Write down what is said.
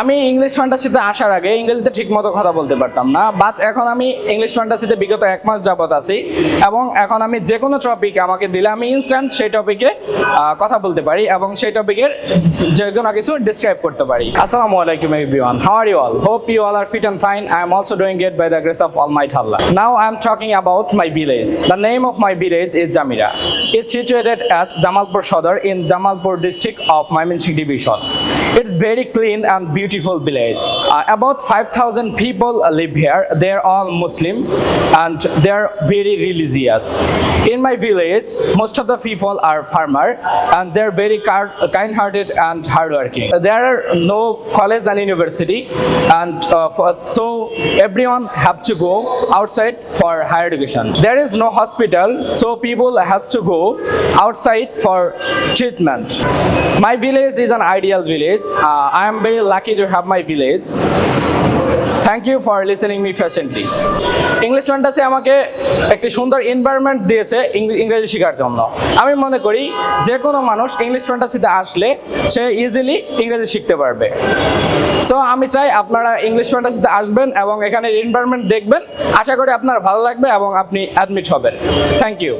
আমি ইংলিশ ফ্যান্টাসিতে আসার আগে ইংরেজিতে ঠিকমতো কথা বলতে পারতাম না বাট এখন আমি ইংলিশ ফ্যান্টাসিতে বিগত এক মাস যাবত আছি এবং এখন আমি যে কোনো টপিক আমাকে দিলে আমি ইনস্ট্যান্ট সেই টপিকে কথা বলতে পারি এবং সেই টপিকের যে কোনো কিছু ডিসক্রাইব করতে পারি। আসসালামু আলাইকুম everyone how are you all hope you all are fit and fine I am also doing it by the grace of almighty Allah now I am talking about my village the name of my village is Jamira It's situated at Jamalpur Shodar in Jamalpur district of Mymensingh division. It's very clean and beautiful village. Uh, about 5,000 people live here. They're all Muslim and they're very religious. In my village, most of the people are farmer and they're very kind-hearted and hardworking. There are no college and university and uh, for, so everyone have to go outside for higher education. There is no hospital, so people has to go outside for treatment. My village is an ideal village. Uh, I am very lucky to have my village. Thank you for listening me fashionly English fantasy আমাকে একটি সুন্দর environment দিয়েছে ইংরেজি শেখার জন্য। আমি মনে করি যে কোনো মানুষ ইংলিশ ফ্যান্টাসিতে আসলে সে ইজিলি ইংরেজি শিখতে পারবে। সো আমি চাই আপনারা ইংলিশ ফ্যান্টাসিতে আসবেন এবং এখানে এনভায়রনমেন্ট দেখবেন। আশা করি আপনার ভালো লাগবে এবং আপনি অ্যাডমিট হবেন। Thank you